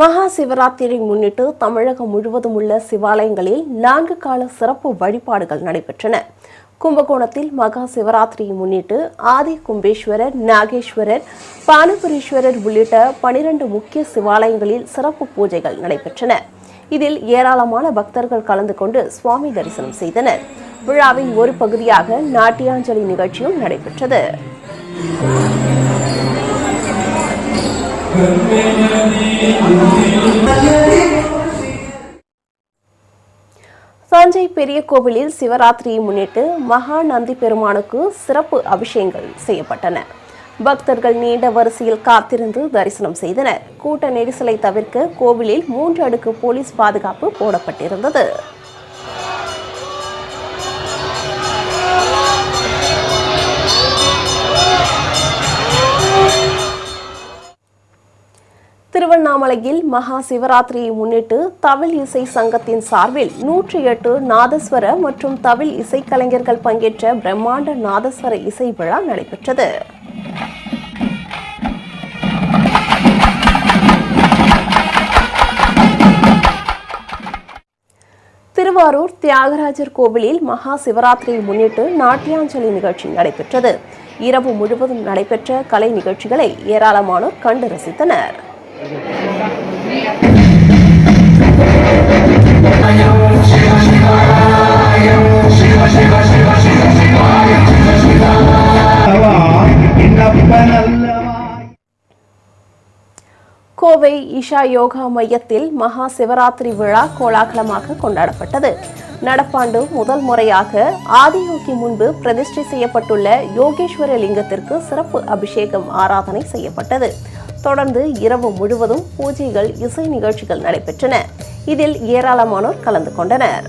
மகா சிவராத்திரி முன்னிட்டு தமிழகம் முழுவதும் உள்ள சிவாலயங்களில் நான்கு கால சிறப்பு வழிபாடுகள் நடைபெற்றன. கும்பகோணத்தில் மகா சிவராத்திரியை முன்னிட்டு ஆதி கும்பேஸ்வரர் நாகேஸ்வரர் பானபுரீஸ்வரர் உள்ளிட்ட பனிரெண்டு முக்கிய சிவாலயங்களில் சிறப்பு பூஜைகள் நடைபெற்றன. இதில் ஏராளமான பக்தர்கள் கலந்து கொண்டு சுவாமி தரிசனம் செய்தனர். விழாவின் ஒரு பகுதியாக நாட்டியாஞ்சலி நிகழ்ச்சியும் நடைபெற்றது. தஞ்சை பெரிய கோவிலில் சிவராத்திரியை முன்னிட்டு மகா நந்தி பெருமானுக்கு சிறப்பு அபிஷேகங்கள் செய்யப்பட்டன. பக்தர்கள் நீண்ட வரிசையில் காத்திருந்து தரிசனம் செய்தனர். கூட்ட நெரிசலை தவிர்க்க கோவிலில் மூன்று அடுக்கு போலீஸ் பாதுகாப்பு போடப்பட்டிருந்தது. திருவண்ணாமலையில் மகா சிவராத்திரியை முன்னிட்டு தவில் இசை சங்கத்தின் சார்பில் நூற்றி எட்டு நாதஸ்வர மற்றும் தவில் இசைக்கலைஞர்கள் பங்கேற்ற பிரம்மாண்ட நாதஸ்வர இசை விழா நடைபெற்றது. திருவாரூர் தியாகராஜர் கோவிலில் மகா சிவராத்திரியை முன்னிட்டு நாட்டியாஞ்சலி நிகழ்ச்சி நடைபெற்றது. இரவு முழுவதும் நடைபெற்ற கலை நிகழ்ச்சிகளை ஏராளமானோர் கண்டு ரசித்தனர். கோவை ஈஷா யோகா மையத்தில் மகா சிவராத்திரி விழா கோலாகலமாக கொண்டாடப்பட்டது. நடப்பாண்டு முதல் முறையாக ஆதியோகி முன்பு பிரதிஷ்டை செய்யப்பட்டுள்ள யோகேஸ்வர லிங்கத்திற்கு சிறப்பு அபிஷேகம் ஆராதனை செய்யப்பட்டது. தொடர்ந்து இரவு முழுவதும் பூஜைகள் இசை நிகழ்ச்சிகள் நடைபெற்றன. இதில் ஏராளமானோர் கலந்து கொண்டனர்.